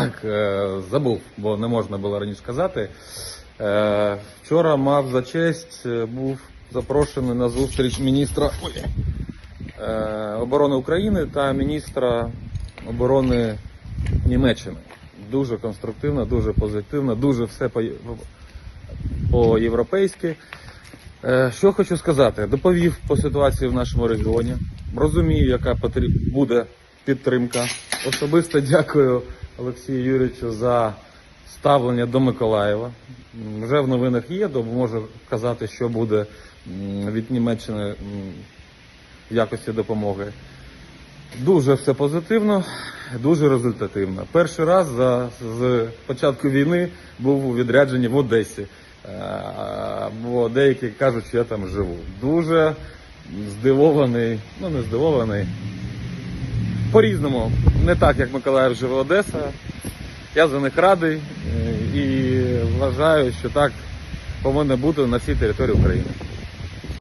Так, е, забув, бо не можна було раніше сказати. Е, Вчора мав за честь, е, був запрошений на зустріч міністра оборони України та міністра оборони Німеччини. Дуже конструктивно, дуже позитивно, дуже все по- по-європейськи. Що хочу сказати, доповів по ситуації в нашому регіоні. Розумію, яка буде підтримка. Особисто дякую Олексію Юрійовичу за ставлення до Миколаєва. Вже в новинах є, то можу казати, що буде від Німеччини в якості допомоги. Дуже все позитивно, дуже результативно. Перший раз за, з початку війни був у відрядженні в Одесі. Е, Бо деякі кажуть, що я там живу. Дуже здивований, ну не здивований. По-різному, не так, як Миколаїв живе Одеса. Я за них радий е, і вважаю, що так повинно бути на всій території України.